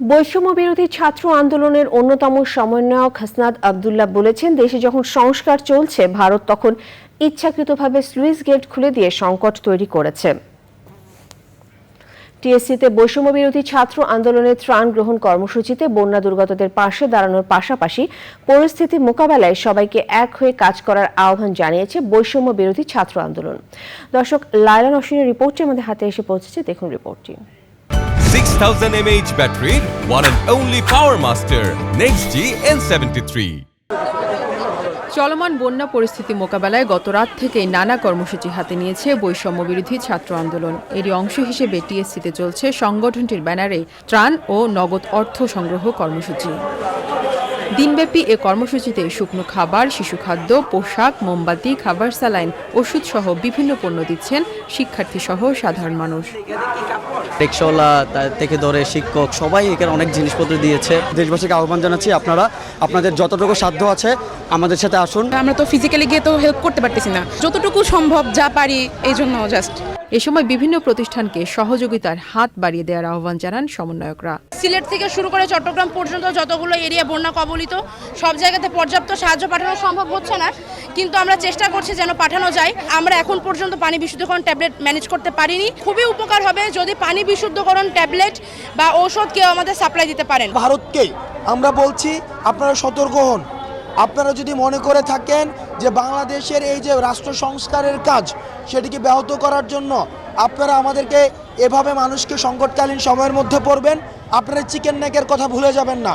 বৈষম্য বিরোধী ছাত্র আন্দোলনের অন্যতম সমন্বয়ক হাসনাদ আবদুল্লাহ বলেছেন, দেশে যখন সংস্কার চলছে, ভারত তখন ইচ্ছাকৃতভাবে স্লুইস গেট খুলে দিয়ে সংকট তৈরি করেছে। টিএসসিতে বৈষম্য বিরোধী ছাত্র আন্দোলনের ত্রাণ গ্রহণ কর্মসূচিতে বন্যা দুর্গতদের পাশে দাঁড়ানোর পাশাপাশি পরিস্থিতি মোকাবেলায় সবাইকে এক হয়ে কাজ করার আহ্বান জানিয়েছে বৈষম্য বিরোধী ছাত্র আন্দোলন। দর্শক, লায়লা নসিনের রিপোর্টটি আমাদের হাতে এসে পৌঁছেছে, দেখুন রিপোর্টটি। 6000 mAh battery, one and only Power Master, Next G N73. চলমান বন্যা পরিস্থিতি মোকাবেলায় গত রাত থেকেই নানা কর্মসূচি হাতে নিয়েছে বৈষম্য বিরোধী ছাত্র আন্দোলন এরই অংশ হিসেবে টিএসসিতে চলছে সংগঠনটির ব্যানারে ত্রাণ ও নগদ অর্থ সংগ্রহ কর্মসূচি দিনব্যাপী এ কর্মসূচিতে শুকনো খাবার শিশু খাদ্য পোশাক মোমবাতি খাবার স্যালাইন ওষুধ সহ বিভিন্ন পণ্য দিচ্ছেন শিক্ষার্থী সহ সাধারণ মানুষ। রিক্সাওয়ালা থেকে ধরে শিক্ষক সবাই এখানে অনেক জিনিসপত্র দিয়েছে। দেশবাসীকে আহ্বান জানাচ্ছি আপনারা আপনাদের যতটুকু সাধ্য আছে আমাদের সাথে আসুন। আমরা তো ফিজিক্যালি গিয়ে তো হেল্প করতে পারতেছি না। যতটুকু সম্ভব যা পারি এই জন্য জাস্ট এ সময় বিভিন্ন প্রতিষ্ঠানকে সহযোগিতার হাত বাড়িয়ে দেওয়ার আহ্বান জানান সমন্বয়করা। সিলেট থেকে শুরু করে চট্টগ্রাম পর্যন্ত যতগুলো এরিয়া বন্যা কবলিত সব জায়গাতে পর্যাপ্ত সাহায্য পাঠানো সম্ভব হচ্ছে না। কিন্তু আমরা চেষ্টা করছি যেন পাঠানো যায়। আমরা এখন পর্যন্ত পানি বিশুদ্ধকরণ ট্যাবলেট ম্যানেজ করতে পারিনি। খুবই উপকার হবে যদি পানি বিশুদ্ধকরণ ট্যাবলেট বা ঔষধ কেউ আমাদের সাপ্লাই দিতে পারেন। ভারতকে আমরা বলছি আপনারা সতর্ক হন। আপনারা যদি মনে করে থাকেন যে বাংলাদেশের এই যে রাষ্ট্র সংস্কারের কাজ সেটিকে ব্যাহত করার জন্য আপনারা আমাদেরকে এভাবে মানুষকে সংকটকালীন সময়ের মধ্যে পড়বেন, আপনারা চিকেন নেকের কথা ভুলে যাবেন না।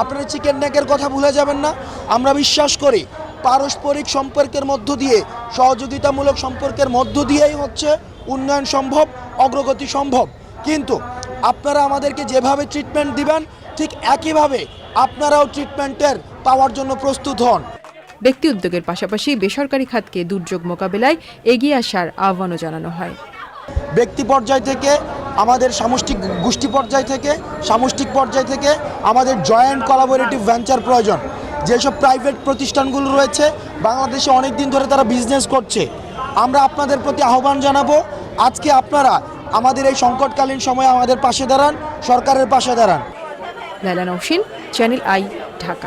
আপনারা চিকেন নেকের কথা ভুলে যাবেন না। আমরা বিশ্বাস করি, পারস্পরিক সম্পর্কের মধ্য দিয়ে, সহযোগিতামূলক সম্পর্কের মধ্য দিয়েই হচ্ছে উন্নয়ন সম্ভব, অগ্রগতি সম্ভব। কিন্তু আপনারা আমাদেরকে যেভাবে ট্রিটমেন্ট দিবেন, ঠিক একইভাবে আপনারাও ট্রিটমেন্টের পাওয়ার জন্য প্রস্তুত হন। ব্যক্তি উদ্যোগের পাশাপাশি বেসরকারি খাতকে দুর্যোগ মোকাবেলায় এগিয়ে আসার আহ্বানও জানানো হয়। ব্যক্তি পর্যায় থেকে আমাদের সামষ্টিক গোষ্ঠী পর্যায় থেকে সামষ্টিক পর্যায় থেকে আমাদের জয়েন্ট কোলাবোরেটিভ ভেঞ্চার প্রয়োজন। যেসব প্রাইভেট প্রতিষ্ঠানগুলো রয়েছে বাংলাদেশে অনেক দিন ধরে তারা বিজনেস করছে। আমরা আপনাদের প্রতি আহ্বান জানাব আজকে আপনারা আমাদের এই সংকটকালীন সময়ে আমাদের পাশে দাঁড়ান সরকারের পাশে দাঁড়ান। লালা নৌসিন চ্যানেল আই ঢাকা।